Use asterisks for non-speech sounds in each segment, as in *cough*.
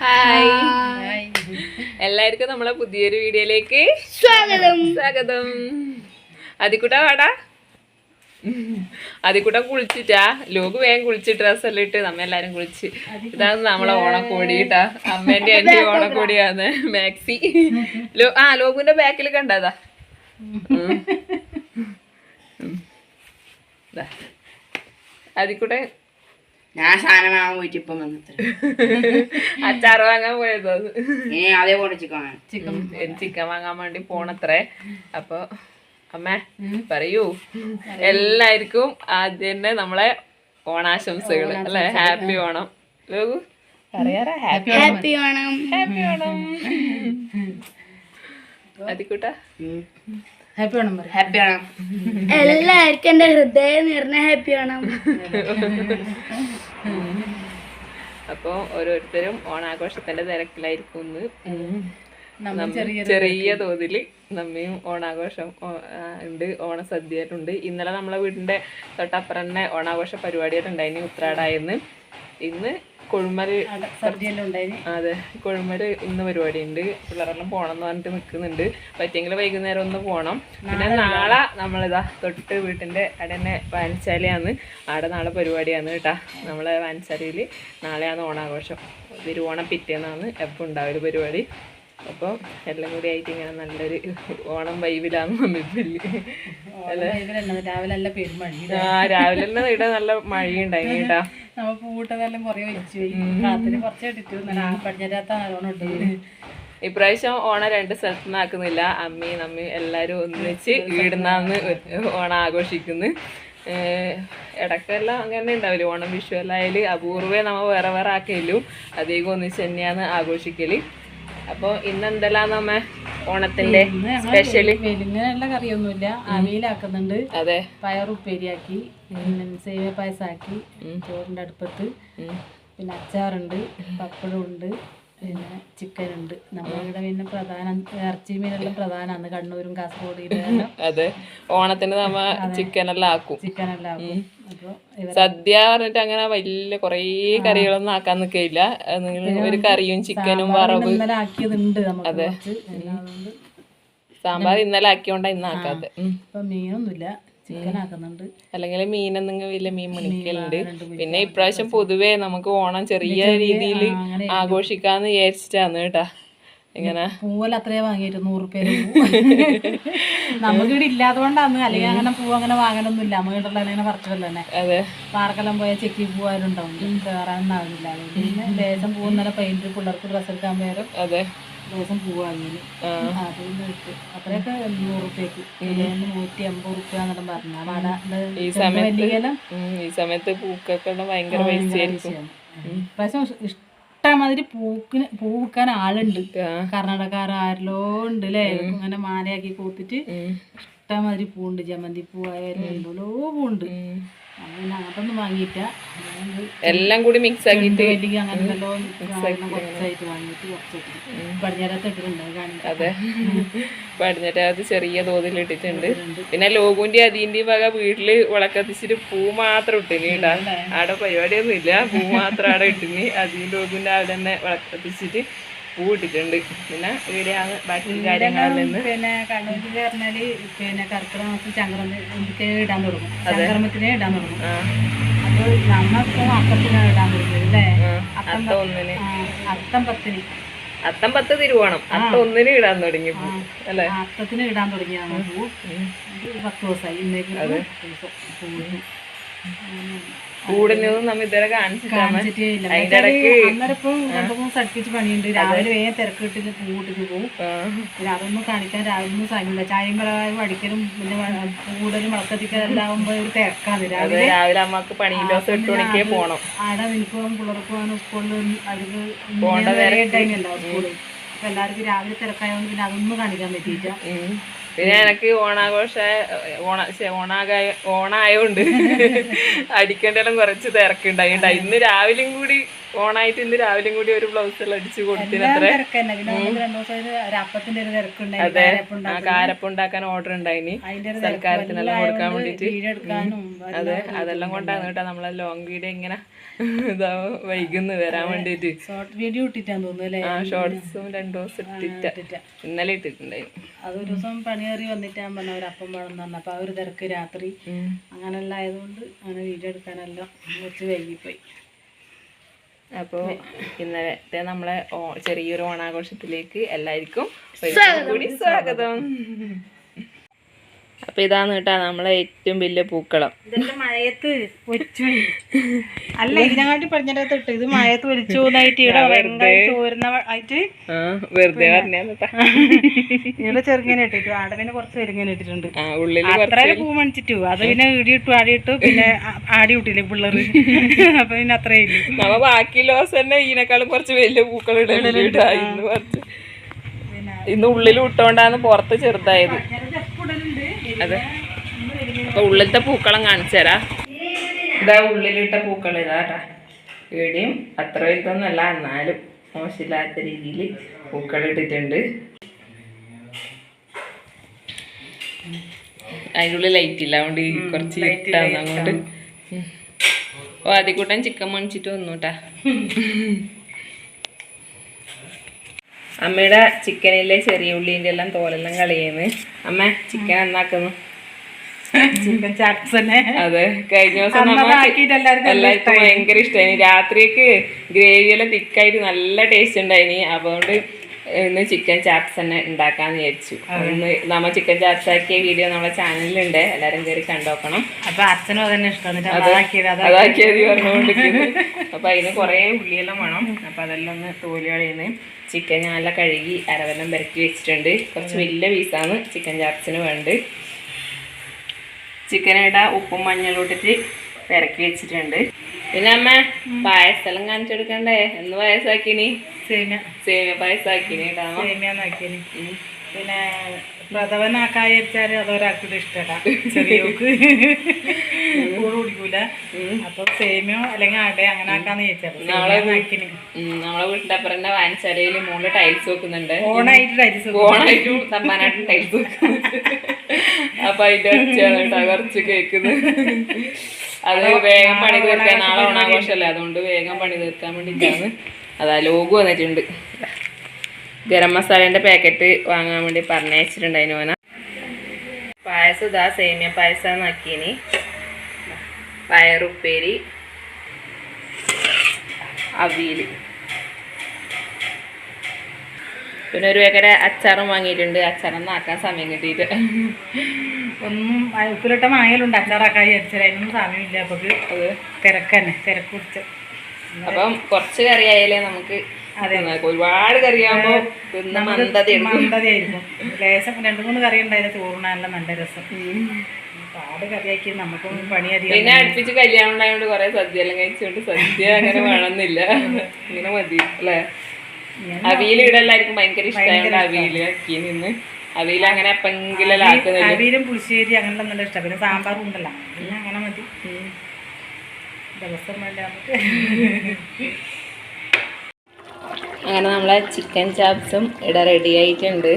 Hi എല്ലാവർക്കും നമ്മളെ പുതിയൊരു വീഡിയോയിലേക്ക് സ്വാഗതം. സ്വാഗതം. അതിക്കൂട്ട വാടാ. അതിക്കൂട്ട കുളിച്ചിട്ടാ. ലോക് വേഗം കുളിച്ച് ഡ്രസ്സെല്ലാം ഇട്ട് നമ്മ എല്ലാരും കുളിച്ച്. ഇതാണ് നമ്മളെ ഓണക്കോടി കേട്ടാ അമ്മേന്റെ *laughs* എന്റെ ഓണക്കോടിയാണ്. മാക്സി. ലോ ആ ലോകുവിന്റെ ബാക്കിൽ കണ്ടതാ ഉം. ഞാൻ സാധനം വാങ്ങാൻ പോയിട്ട് ഇപ്പം വന്നിട്ട്. അച്ചാറ് വാങ്ങാൻ പോയതോ. ഇനി അതേപോലെ ചിക്കൻ ചിക്കൻ ചിക്കൻ വാങ്ങാൻ വേണ്ടി പോണത്രേ. അപ്പൊ അമ്മ പറയൂ. എല്ലാവർക്കും ആദ്യം തന്നെ നമ്മളെ ഓണാശംസകൾ അല്ലെ? ഹാപ്പി ഓണം. ലോകു പറയാറാ? Happy happy Onam. Happy Onam. അതിക്കൂട്ട happy Onam happy Onam. എല്ലാവർക്കും എന്റെ ഹൃദയം നിറഞ്ഞ ഹാപ്പി ഓണം. *laughs* അപ്പൊ ഓരോരുത്തരും ഓണാഘോഷത്തിന്റെ തിരക്കിലായിരിക്കും ചെറിയ തോതിൽ നമ്മയും ഓണാഘോഷം ഉണ്ട്. ഓണസദ്യയായിട്ടുണ്ട്. ഇന്നലെ നമ്മളെ വീടിന്റെ തൊട്ടപ്പുറം തന്നെ ഓണാഘോഷ പരിപാടിയായിട്ടുണ്ടായിരുന്നു ഉത്രാടായിരുന്നു ഇന്ന് കൊഴുമൽ അതെ കുഴിമര ഇന്ന് പരിപാടി ഉണ്ട് പിള്ളേരെല്ലാം പോണം എന്ന് പറഞ്ഞിട്ട് നിൽക്കുന്നുണ്ട് പറ്റിയെങ്കിൽ വൈകുന്നേരം ഒന്ന് പോണം. പിന്നെ നാളെ നമ്മളിതാ തൊട്ട് വീട്ടിന്റെ അവിടെ തന്നെ വാൻശാലയാണ്. അവിടെ നാളെ പരിപാടിയാണ് കേട്ടാ. നമ്മളെ വാൻശാലയിൽ നാളെയാണ് ഓണാഘോഷം. തിരുവോണം പിറ്റേന്നാണ് എപ്പോൾ ഉണ്ടാവൊരു പരിപാടി. അപ്പോൾ എല്ലാം കൂടി ആയിട്ട് ഇങ്ങനെ നല്ലൊരു ഓണം വൈബിലാണ് വന്നിട്ടില്ല. രാവിലെ ആ രാവിലെ തന്നെ ഇവിടെ നല്ല മഴയുണ്ടായി കേട്ടാ. നമ്മ പൂട്ടതെല്ലാം കൊറേ വെച്ചു. കാത്തിന് കുറച്ച് ഇട്ടിട്ടു പടിഞ്ഞാത്ത നല്ലോണം ഇട്ടു. ഇപ്രാവശ്യം ഓണം രണ്ട് സ്ഥലത്തു നിന്നാക്കുന്നില്ല അമ്മയും നമ്മയും എല്ലാവരും ഒന്നിച്ച് ഈടുന്നാന്ന് ഓണം ആഘോഷിക്കുന്നു. ഇടക്കെല്ലാം അങ്ങനെ ഉണ്ടാവില്ല? ഓണം വിഷു എല്ലാം അപൂർവേ നമ്മ വേറെ വേറെ ആക്കലും അധികം ഒന്നിച്ച് തന്നെയാണ് ആഘോഷിക്കൽ. അപ്പോൾ ഇന്ന് എന്തെല്ലാം നമ്മ ഓണത്തിന്റെ സ്പെഷ്യലി വെരുന്നല്ല കറിയൊന്നുമില്ല. അവിയിലാക്കുന്നുണ്ട്. അതെ. പയർ ഉപ്പേരിയാക്കി പിന്നെ സേവ പായസാക്കി ചോറിന്റെ അടുപ്പത്ത്. പിന്നെ അച്ചാറുണ്ട് പപ്പടം ഉണ്ട് പിന്നെ ചിക്കൻ ഉണ്ട് നമ്മളിവിടെ പിന്നെ പ്രധാന ഇറച്ചി മീനെല്ലാം പ്രധാനമാണ് കണ്ണൂരും കാസർഗോഡ് അതെ. ഓണത്തിന് നമ്മ ചിക്കൻ എല്ലാം ആക്കും. ചിക്കനെല്ലാം ആക്കും. സദ്യ പറഞ്ഞിട്ട് അങ്ങനെ വലിയ കൊറേ കറികളൊന്നും ആക്കാൻ നിക്കയില്ല. നിങ്ങൾ ഒരു കറിയും ചിക്കനും വറവ് അതെ. സാമ്പാർ ഇന്നലെ ആക്കിയോണ്ട ഇന്ന് ആക്കാതെ മീനൊന്നുമില്ല. അല്ലെങ്കിൽ മീൻ എന്തെങ്കിലും വലിയ മീൻ മണിക്കലുണ്ട് പിന്നെ ഇപ്രാവശ്യം പൊതുവേ നമുക്ക് ഓണം ചെറിയ രീതിയിൽ ആഘോഷിക്കാന്ന് വിചാരിച്ചിട്ടാണ് കേട്ടാ. ഇങ്ങനെ. പൂവല്ല അത്രേ വാങ്ങിയിട്ട് നൂറ് പേര് നമുക്ക് ഇവിടെ ഇല്ലാത്തതുകൊണ്ടാണ് അല്ലെങ്കിൽ അങ്ങനെ പൂ അങ്ങനെ വാങ്ങലൊന്നും ഇല്ല നമുക്ക് ഇവിടെ അങ്ങനെ പറിച്ചതല്ല തന്നെ അതെ. പാർക്കെല്ലാം പോയാൽ ചെക്കി പോകാനുണ്ടാവും കയറാനൊന്നും ആവില്ല അതുകൊണ്ട് പിന്നെ ദേശം പൂ ഇന്നലെ പെയിന്റ് പിള്ളേർക്ക് ഡ്രസ്സ് എടുക്കാൻ പേരും അതെ. ദിവസം പൂ വാങ്ങിയത്. അത് പിന്നെ ഇട്ട്. അത്രയൊക്കെ നൂറ് റുപ്യക്ക് നൂറ്റി അമ്പത് റുപ്യ എന്നിട്ട് പറഞ്ഞു അവിടെ ഈ സമയത്ത് പൂക്കൊക്കെ ഭയങ്കര പൈസ പക്ഷെ ഇഷ്ടമാതിരി പൂക്കിന് പൂ വിൽക്കാൻ ആളുണ്ട്. ആ. കർണാടകക്കാരെല്ലോ ഉണ്ട് അല്ലേ ഇങ്ങനെ മാലയാക്കി കൂത്തിട്ട്. ഇഷ്ടമാതിരി പൂണ്ട് ജമന്തി എല്ലോ പൂണ്ട് പിന്നെ വാങ്ങിയിട്ട എല്ലാം കൂടി മിക്സ് ആക്കിയിട്ട് വലിയ അങ്ങനെ നല്ലോ കുറച്ചായിട്ട് വാങ്ങിയിട്ട് കുറച്ചിട്ട്. പടിഞ്ഞാറത്ത് ഇട്ടിട്ടുണ്ട് അത് *laughs* അത്. ചെറിയ തോതിൽ ഇട്ടിട്ടുണ്ട്. പിന്നെ ലോകുവിന്റെ അതിന്റെയും വക വീട്ടിൽ വിളക്കത്തിച്ചിട്ട് പൂ മാത്രം ഇട്ടിനി ഇടാ ആടെ പരിപാടിയൊന്നും ഇല്ല പൂ മാത്രം ആടെ ഇട്ടിനി. അതിന്റെ ലോകുവിന്റെ അവിടെ തന്നെ വിളക്കത്തിച്ചിട്ട് പൂ ഇട്ടിട്ടുണ്ട് പിന്നെ ഇവിടെയാണ് ബാക്കി കാര്യങ്ങളിൽ നിന്ന്. പിന്നെ കണ്ണൂരിൽ പറഞ്ഞാൽ പിന്നെ കർക്കിടക മാസം ചങ്കരത്തിന് ഇടാൻ തുടങ്ങും. ചങ്കരമത്തിനെ ഇടാൻ തുടങ്ങും. അപ്പോൾ നമ്മളിപ്പോ അത്തത്തിനാണ് ഇടാൻ തുടങ്ങിയത് അല്ലേ? അത്തം ഒന്നിന്. അത്തം പത്തിന്. അത്തം പത്ത് തിരുവോണം. അത്തം ഒന്നിന് ഇടാൻ തുടങ്ങി പൂ അല്ലേ? അത്തത്തിന് ഇടാൻ തുടങ്ങിയാണ് പൂ. പത്ത് ദിവസമായി ഇന്നേക്ക് പൂവിന്. കൂടുന്നതും നമ്മ ഇതുവരെ കാണിച്ചിട്ടില്ല. കാണിച്ചിട്ടേ ഇല്ല. അതിന്റെ എന്നുവെച്ചാൽ ഇടയ്ക്ക് അന്നേരം ഇപ്പൊ രണ്ടു മൂന്ന് അടുപ്പിച്ച് പണിയുണ്ട്. രാവിലെ വേഗം തിരക്കിട്ടിട്ട് പൂവിട്ടിട്ട് പോകും അതൊന്നും കാണിക്കാൻ രാവിലെ സമയമില്ല. ചായയും പലഹാരം അടിക്കലും പിന്നെ കൂടുതലും വിളക്കത്തിക്കലും എല്ലാം ആകുമ്പോ ഒരു തിരക്കാണ്. രാവിലെ രാവിലെ അമ്മയ്ക്ക് പണിയില്ല എട്ട് മണിക്കേ പോണം. ആടെ നിൽക്കും പിള്ളേർക്ക് പോകാനും സ്കൂളിൽ അവർക്ക് ടൈമല്ല സ്കൂളിൽ. അപ്പൊ എല്ലാവർക്കും രാവിലെ തിരക്കായതുകൊണ്ട് പിന്നെ അതൊന്നും കാണിക്കാൻ പറ്റിയില്ല. പിന്നെ എനക്ക് ഓണാഘോഷ ഓണ ഓണാകായ ഓണായോണ്ട് *laughs* അടിക്കേണ്ടെല്ലാം കുറച്ച് തിരക്കുണ്ടായിട്ടാ ഇന്ന് രാവിലെയും കൂടി ഓണായിട്ട് ഇന്ന് രാവിലെയും കൂടി ഒരു ബ്ലൗസ് എല്ലാം അടിച്ചു കൊടുത്തിന് അതെ. ആ കാരപ്പം ഓർഡർ ഉണ്ടായിന്. സൽക്കാരത്തിനെല്ലാം കൊടുക്കാൻ വേണ്ടിട്ട് അതെ. അതെല്ലാം കൊണ്ടാണ് കേട്ടോ നമ്മളെ ലോങ് വീഡിയോ ഇങ്ങനെ ഇതാ വൈകുന്നു വരാൻ വേണ്ടിട്ട് ഷോർട്ട് വീഡിയോ ഇട്ടിട്ടാന്ന് തോന്നുന്നു അല്ലേ? ആ ഷോർട്സും രണ്ടു ദിവസം ഇട്ടിട്ട. ഇന്നലെ ഇട്ടിട്ടുണ്ടായിരുന്നു. അത് ഒരു ദിവസം പണിയേറി വന്നിട്ട് ഞാൻ പറഞ്ഞ ഒരു അപ്പം വേണം പറഞ്ഞു. അപ്പൊ ആ ഒരു തിരക്ക് രാത്രി. അങ്ങനെല്ലാം ആയതുകൊണ്ട് അങ്ങനെ വീഡിയോ എടുക്കാനെല്ലാം കുറച്ച് വൈകിപ്പോയി. അപ്പോൾ ഇന്നലത്തെ നമ്മളെ ചെറിയൊരു ഓണാഘോഷത്തിലേക്ക് എല്ലാവർക്കും കൂടി സ്വാഗതം. അപ്പൊ ഇതാണ് കേട്ടാ നമ്മളെ ഏറ്റവും വലിയ പൂക്കളം. മഴയത്ത് വെച്ചു *laughs* അല്ല ഇതിനെക്കാട്ടി പറഞ്ഞിട്ട് ഇത് മഴയത്ത് വെളിച്ചു പോകുന്നതായിട്ട് ഇവിടെ ചോരുന്ന ആയിട്ട് വെറുതെ ഇവിടെ *laughs* ചെറുങ്ങനെ ഇട്ടിട്ടു. ആടവിനെ കുറച്ച് ചെറുങ്ങനെ ഇട്ടിട്ടുണ്ട്. അത്ര പൂ മണിച്ചിട്ടു അത് പിന്നെ ഇടിയിട്ടു ആടിയിട്ടു പിന്നെ ആടി വിട്ടില്ലേ പിള്ളേർ *laughs* അപ്പൊ പിന്നെ അത്രേ ഇല്ല. നമ്മ ബാക്കി ലോസ് തന്നെ ഇതിനേക്കാളും കുറച്ച് വലിയ പൂക്കൾ ഇടലുണ്ട് ഇന്ന് കുറച്ച് ഇന്ന് ഉള്ളിൽ വിട്ടോണ്ടാന്ന് പുറത്ത് ചെറുതായത്. അതെ. അപ്പൊ ഉള്ളിലത്തെ പൂക്കളം കാണിച്ചു തരാം. ഇതാ ഉള്ളിലിട്ട പൂക്കൾ ഇതാട്ടാ ഇവിടെയും അത്ര വലുതൊന്നല്ല എന്നാലും മോശമില്ലാത്ത രീതിയിൽ പൂക്കൾ ഇട്ടിട്ടുണ്ട്. അതിന്റെ ഉള്ളിൽ ലൈറ്റ് ഇല്ല അതുകൊണ്ട് കുറച്ച് അങ്ങോട്ട് ഓ അതിക്കൂട്ടൻ ചിക്കൻ മണിച്ചിട്ട് വന്നു കേട്ടാ അമ്മയുടെ ചിക്കനിലെ ചെറിയ ഉള്ളിന്റെ എല്ലാം തോലെല്ലാം കളിയേന്ന് അമ്മ ചിക്കൻ എന്നാക്കുന്നു *laughs* ചിക്കൻ തന്നെ അതെ കഴിഞ്ഞ ദിവസം എല്ലാവർക്കും ഭയങ്കര ഇഷ്ടമായി രാത്രിക്ക് ഗ്രേവി എല്ലാം തിക്കായിട്ട് നല്ല ടേസ്റ്റ് ഉണ്ടായിനി. അതുകൊണ്ട് ഇന്ന് ചിക്കൻ ചാപ്സ് തന്നെ ഉണ്ടാക്കാന്ന് വിചാരിച്ചു. ഇന്ന് നമ്മ ചിക്കൻ ചാപ്സ് ആക്കിയ വീഡിയോ നമ്മളെ ചാനലിലുണ്ട്. എല്ലാരും കയറി കണ്ടോക്കണം അപ്പൊ അച്ഛനും അതന്നെ ഇഷ്ടം. അതാക്കിയത് അതാ. അതാക്കിയത് പറഞ്ഞുകൊണ്ടിരിക്കുന്നു. *laughs* അപ്പൊ അതിന് കുറേ ഉള്ളിയെല്ലാം വേണം. അപ്പൊ അതെല്ലാം ഒന്ന് തോലി കളയുന്നത് ചിക്കൻ ഞാൻ നല്ല കഴുകി അരവെല്ലാം പെരക്കി വെച്ചിട്ടുണ്ട്. കുറച്ച് വലിയ പീസാണ് ചിക്കൻ ചാപ്സിന് വേണ്ടത്. ചിക്കനിട ഉപ്പും മഞ്ഞളും ഇട്ടിട്ട് പെരക്കി വെച്ചിട്ടുണ്ട്. പിന്നെ അമ്മ പായസെല്ലാം കാണിച്ചു കൊടുക്കണ്ടേ? എന്ന് പായസാക്കിനി? സേമിയ. സേമിയ പായസാക്കിനി സേമിയ സേമിയാന്നാക്കിയത് പിന്നെ പ്രഥമനാക്കായ വെച്ചാൽ അതൊരാൾക്കൂടെ ഇഷ്ടടാ *laughs* ചെറിയോക്ക്. കൂടെ കുടിക്കൂല. അപ്പൊ സേമിയോ അല്ലെങ്കിൽ അട അങ്ങനെ ആക്കാന്ന് ചോദിച്ചാൽ നമ്മളെ നാക്കിന് ഉം, നമ്മളെ വീട്ടിന്റെ അപ്പുറന്റെ വായനശാലയിൽ മുകളിൽ ടൈൽസ് വെക്കുന്നുണ്ട്. ഓണായിട്ട് ടൈൽസ് ഓണായിട്ട് തമ്പാനായിട്ടും ടൈൽസ് വെക്കുന്നുണ്ട്. അപ്പൊ അതിന്റെ ഒച്ചയാണ് കേട്ടോ കുറച്ച് കേക്കുന്നത് അത് വേഗം പണി തീർക്കാൻ നാളെ ഓണാഘോഷമല്ലേ? അതുകൊണ്ട് വേഗം പണി തീർക്കാൻ വേണ്ടിയിട്ടാണ്. അതാ ലോഗ് വന്നിട്ടുണ്ട്. ഗരം മസാലേന്റെ പാക്കറ്റ് വാങ്ങാൻ വേണ്ടി പറഞ്ഞയച്ചിട്ടുണ്ട് അതിന് ഓന പായസം ഇതാ സേമിയ പായസം ആക്കിയിനി. പയറുപ്പേരി അവിയൽ പിന്നെ ഒരു വേക്കര അച്ചാറും വാങ്ങിയിട്ടുണ്ട്. അച്ചാറൊന്നും ആക്കാൻ സമയം കിട്ടിയിട്ട് ഒന്നും ഉപ്പിലിട്ട മാങ്ങയിലുണ്ട്. അച്ചാറാക്കായി അരിച്ചാൽ സമയമില്ല. അപ്പൊ അത് തിരക്ക് തന്നെ. തിരക്ക് കുറിച്ച് അപ്പം കുറച്ച് കറി ആയാലേ നമുക്ക് അതെ. ഒരുപാട് കറിയാകുമ്പോ തിന്ന മന്ദത എടുക്കും മന്ദതയായിരിക്കും. ലേശം രണ്ട് മൂന്ന് കറി ഉണ്ടായാലും ചോറിനാണല്ലോ നല്ല രസം. കറിയാക്കി പണി അധികം പിന്നെ അടുപ്പിച്ച് കല്യാണം ഉണ്ടായതുകൊണ്ട് കുറെ സദ്യ എല്ലാം കഴിച്ചുകൊണ്ട് സദ്യ അങ്ങനെ *laughs* വേണമെന്നില്ല. ഇങ്ങനെ മതി അല്ലേ? അവിയൽ ഇവിടെ എല്ലാവർക്കും ഭയങ്കര ഇഷ്ടമായോണ്ട് അവിയൽ ആക്കി നിന്ന്. അവിയൽ അങ്ങനെ എപ്പെങ്കിലും ആക്കുന്നില്ല അവിയലും പുളിശ്ശേരി അങ്ങനെ നല്ല ഇഷ്ടം. പിന്നെ സാമ്പാറും ഉണ്ടല്ലോ. അങ്ങനെ മതി. ദിവസം വേണ്ട നമുക്ക്? അങ്ങനെ നമ്മളെ ചിക്കൻ ചാപ്സും ഇവിടെ റെഡി ആയിട്ടുണ്ട്.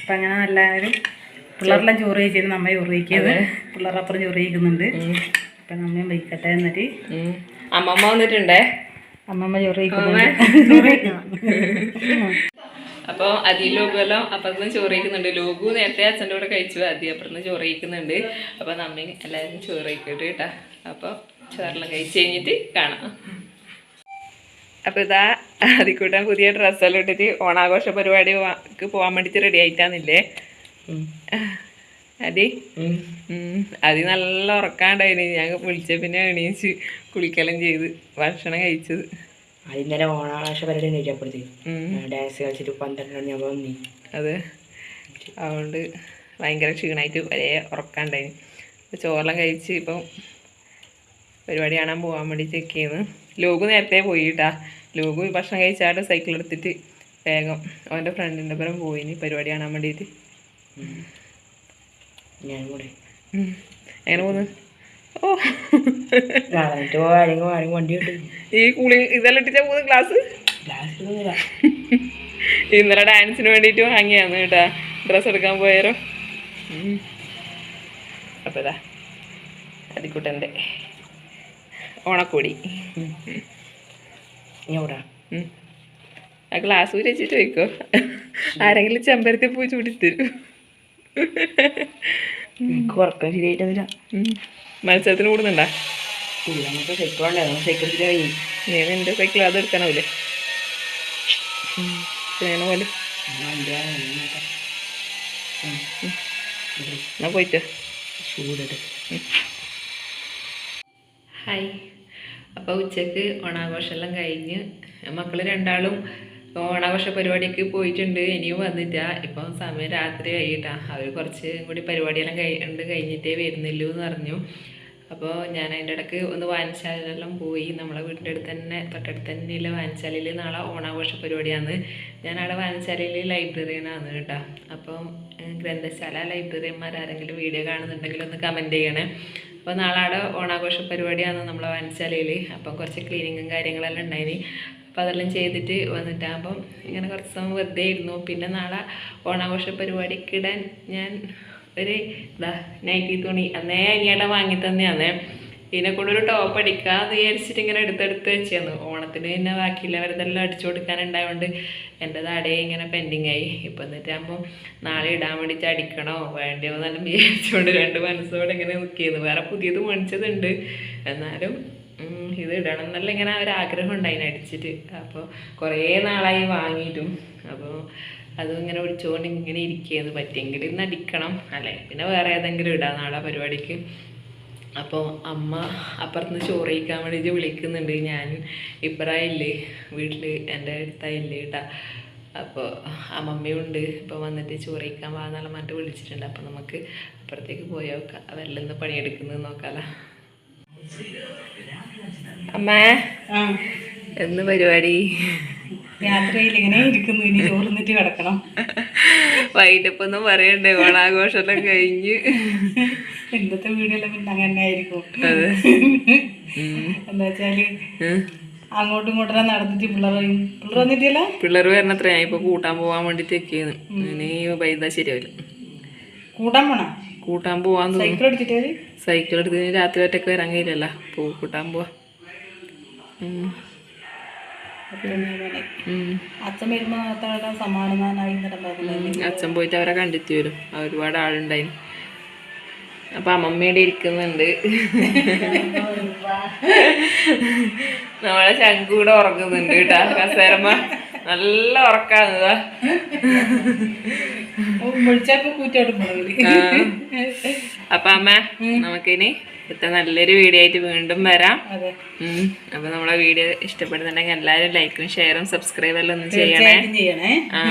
അപ്പൊ അങ്ങനെ എല്ലാവരും പിള്ളേരെല്ലാം ചോറ് കഴിച്ചു നമ്മ ചോറ് കഴിക്കിയത് പിള്ളേരപ്പുറം ചോറ് കഴിക്കുന്നുണ്ട്. അപ്പം നമ്മയും വയ്ക്കട്ടെ എന്നിട്ട്. അമ്മമ്മ വന്നിട്ടുണ്ടേ? അമ്മമ്മ ചോറ് അപ്പോൾ അതി ലോകുമെല്ലാം അപ്പുറത്ത് ചോറയിക്കുന്നുണ്ട് ലോകു നേരത്തെ അച്ഛന്റെ കൂടെ കഴിച്ചു അതി അപ്പുറത്ത് ചോറയിക്കുന്നുണ്ട് അപ്പൊ നമ്മ എല്ലാവരും ചോറയിക്കട്ടെ കേട്ടാ. അപ്പൊ ചോറെല്ലാം കഴിച്ചു കഴിഞ്ഞിട്ട് കാണാം. അപ്പൊ ഇതാ അതിക്കൂട്ടാൻ പുതിയ ഡ്രസ്സെല്ലാം ഇട്ടിട്ട് ഓണാഘോഷ പരിപാടിക്ക് പോകാൻ വേണ്ടിയിട്ട് റെഡി ആയിട്ടാന്നില്ലേ? അതി അതി നല്ല ഉറക്കാണ്ടായിന് ഞാൻ വിളിച്ച പിന്നെ എണീച്ച് കുളിക്കലും ചെയ്ത് ഭക്ഷണം കഴിച്ചത്. അതിന്നേരം ഓണാഘോഷ വരെ കഴിച്ചപ്പോഴത്തേക്ക്. ഡാൻസ് കളിച്ചിട്ട് പന്ത്രണ്ട് മണിയാകുമ്പോൾ നീ അത്. അതുകൊണ്ട് ഭയങ്കര ക്ഷീണമായിട്ട് വരെ ഉറക്കാണ്ടായിന് അപ്പോൾ ചോറെല്ലാം കഴിച്ച് ഇപ്പം പരിപാടി കാണാൻ പോകാൻ വേണ്ടി ചെക്ക് ചെയ്യുന്നു ലോകു നേരത്തെ പോയിട്ടാ. ലോകു ഭക്ഷണം കഴിച്ചാട്ട് സൈക്കിൾ എടുത്തിട്ട് വേഗം അവന്റെ ഫ്രണ്ടിന്റെ പുറം പോയിന് പരിപാടി കാണാൻ വേണ്ടിയിട്ട്. ഞാൻ കൂടെ. എങ്ങനെ പോന്നു? ഓ. വണ്ടി ഈ കുളി ഇതെല്ലാം ഇട്ടിച്ച മൂന്ന് ക്ലാസ് ഇന്നലെ ഡാൻസിന് വേണ്ടിട്ട് വാങ്ങിയാന്ന് കേട്ടാ. ഡ്രസ്സ് എടുക്കാൻ പോയാരോ. അപ്പൊ ഇതാ അതിക്കുട്ടന്റെ ഓണക്കോടി. എവിടെ. ആ ഗ്ലാസ് ഊരി വെച്ചിട്ട് വെക്കോ ആരെങ്കിലും ചെമ്പരത്തി പോയി ചൂടിത്തരും എനിക്ക് ഉറക്കം ശരിയായിട്ടില്ല. മത്സരത്തിന് കൂടുന്നുണ്ടാ? ഇല്ല നമുക്ക് സൈക്കിൾ ഉണ്ടായിരുന്നു സൈക്കിൾ കഴിഞ്ഞു നീ എന്റെ സൈക്കിൾ അത് എടുക്കാനാവില്ലേ ചെയ്യണ പോലെ. എന്നാ പോയിട്ട്. ചൂടിട്ട് ഹായ്. അപ്പോൾ ഉച്ചയ്ക്ക് ഓണാഘോഷമെല്ലാം കഴിഞ്ഞ് മക്കൾ രണ്ടാളും ഓണാഘോഷ പരിപാടിക്ക് പോയിട്ടുണ്ട് ഇനിയും വന്നിട്ടില്ല ഇപ്പം സമയം രാത്രി ആയിട്ടാ. അവർ കുറച്ച് കൂടി പരിപാടിയെല്ലാം കഴി ഉണ്ട് കഴിഞ്ഞിട്ടേ വരുന്നില്ലൂ എന്ന് പറഞ്ഞു. അപ്പോൾ ഞാൻ അതിന്റെ ഇടയ്ക്ക് ഒന്ന് വായനശാലയിലെല്ലാം പോയി. നമ്മളെ വീടിന്റെ അടുത്ത് തന്നെ തൊട്ടടുത്ത് തന്നെയുള്ള വായനശാലയിൽ നാളെ ഓണാഘോഷ പരിപാടിയാണ് ഞാൻ അവിടെ വായനശാലയിൽ ലൈബ്രറിയനാണ് കേട്ടോ. അപ്പം ഗ്രന്ഥശാല ലൈബ്രറിയന്മാർ ആരെങ്കിലും വീഡിയോ കാണുന്നുണ്ടെങ്കിൽ ഒന്ന് കമന്റ് ചെയ്യണേ. അപ്പോൾ നാളെ അവിടെ ഓണാഘോഷ പരിപാടിയാണ് നമ്മളെ വായനശാലയിൽ. അപ്പം കുറച്ച് ക്ലീനിങ്ങും കാര്യങ്ങളെല്ലാം ഉണ്ടായിന്. അപ്പോൾ അതെല്ലാം ചെയ്തിട്ട് വന്നിട്ടാകുമ്പം ഇങ്ങനെ കുറച്ച് സമയം വെറുതെ ഇരുന്നു. പിന്നെ നാളെ ഓണാഘോഷ പരിപാടിക്കിടാൻ ഞാൻ ഒരു ഇതാ നൈറ്റി തുണി. അന്നേ അനിയേട്ടൻ വാങ്ങി തന്നെയാണ് ഇതിനെ കൊണ്ടൊരു ടോപ്പ് അടിക്കാമെന്ന് വിചാരിച്ചിട്ട് ഇങ്ങനെ എടുത്തെടുത്ത് വെച്ചാണ് ഓണത്തിന് പിന്നെ ബാക്കിയുള്ളവരതെല്ലാം അടിച്ചു കൊടുക്കാനുണ്ടായതുകൊണ്ട് എന്റെ താടേ ഇങ്ങനെ പെൻഡിങ് ആയി. ഇപ്പം എന്നിട്ടാകുമ്പോൾ നാളെ ഇടാൻ വേണ്ടിയിട്ട് അടിക്കണോ? വേണ്ടിയോ എന്നെല്ലാം വിചാരിച്ചുകൊണ്ട് രണ്ട് മനസ്സോടെ ഇങ്ങനെ നിൽക്കിയത് വേറെ പുതിയത് മേടിച്ചതുണ്ട്. എന്നാലും ഇത് ഇടണം എന്നല്ല ഇങ്ങനെ ഒരാഗ്രഹം ഉണ്ടായിന് അടിച്ചിട്ട് അപ്പോൾ കുറേ നാളായി വാങ്ങിയിട്ടും. അപ്പോൾ അതും ഇങ്ങനെ വിളിച്ചുകൊണ്ട് ഇങ്ങനെ ഇരിക്കുകയെന്ന് പറ്റിയെങ്കിൽ ഇന്ന് അടിക്കണം. അല്ലേ പിന്നെ വേറെ ഏതെങ്കിലും ഇടാം നാളെ പരിപാടിക്ക്. അപ്പോൾ അമ്മ അപ്പുറത്തുനിന്ന് ചോറ് കഴിക്കാൻ വേണ്ടിയിട്ട് വിളിക്കുന്നുണ്ട്. ഞാൻ ഇപ്പറായില്ലേ വീട്ടിൽ എന്റെ അടുത്തായില്ലേ കേട്ടാ അപ്പോൾ അമ്മമ്മയുണ്ട്. ഇപ്പോൾ വന്നിട്ട് ചോറ് കഴിക്കാൻ പറഞ്ഞിട്ട് വിളിച്ചിട്ടുണ്ട്. അപ്പോൾ നമുക്ക് അപ്പുറത്തേക്ക് പോയി നോക്കാം. ഇന്ന് പണിയെടുക്കുന്നത് നോക്കാലോ. അമ്മേ. എന്ന് പരിപാടി? യാത്രയിൽ ഇങ്ങനെ ഇരിക്കുന്നു ഇനി ചോറുന്നിട്ട് കിടക്കണം. വൈകിട്ടപ്പം ഒന്നും പറയണ്ടേ ഓണാഘോഷമെല്ലാം കഴിഞ്ഞ്. ഇന്നത്തെ വീഡിയോയിലും പിന്നെ അങ്ങനെ ആയിരിക്കും എന്താ വെച്ചാൽ. അങ്ങോട്ടും ഇങ്ങോട്ടും നടന്നിട്ട് പിള്ളേർ പിള്ളേർ വന്നിട്ടില്ല? പിള്ളേർ വരണത്ര ഞാൻ ഇപ്പൊ കൂട്ടാൻ പോവാൻ വേണ്ടിട്ട് വെക്കുന്നു ഇനി വൈകുന്നേരം ശരിയാവില്ല. കൂട്ടാൻ പോണോ? കൂട്ടാൻ പോവാൻ സൈക്കിൾ എടുത്തിട്ട് സൈക്കിൾ എടുത്തിട്ട് രാത്രി ഒറ്റയ്ക്ക് വരാൻ കഴിയില്ലല്ലോ. പോ കൂട്ടാൻ പോവാ ഉം. അപ്പൊ പിന്നെ അങ്ങനെ. ഉം. അച്ഛൻ വരുമ്പോ സമാധാനമായി അച്ഛൻ പോയിട്ട് അവരെ കണ്ടെത്തി വരും. ആ ഒരുപാട് ആളുണ്ടായി അപ്പൊ അമ്മമ്മയുടെ ഇരിക്കുന്നുണ്ട്. നമ്മളെ ശംഖു കൂടെ ഉറങ്ങുന്നുണ്ട് കേട്ടാ. കസേരമ്മ നല്ല ഉറക്കാന്നതാ വിളിച്ചപ്പോ കൂറ്റോട്ട് പോണവര് അപ്പൊ അമ്മ നമുക്കിനി ഇത്ര നല്ലൊരു വീഡിയോ ആയിട്ട് വീണ്ടും വരാം. അപ്പൊ നമ്മളെ വീഡിയോ ഇഷ്ടപ്പെടുന്നുണ്ടെങ്കിൽ എല്ലാവരും ലൈക്കും ഷെയറും സബ്സ്ക്രൈബ് എല്ലാം ഒന്നും ചെയ്യണേ. ആ.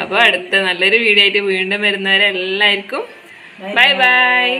അപ്പൊ അടുത്ത നല്ലൊരു വീഡിയോ ആയിട്ട് വീണ്ടും വരുന്നവരെ എല്ലാവർക്കും ബൈ ബൈ ബൈ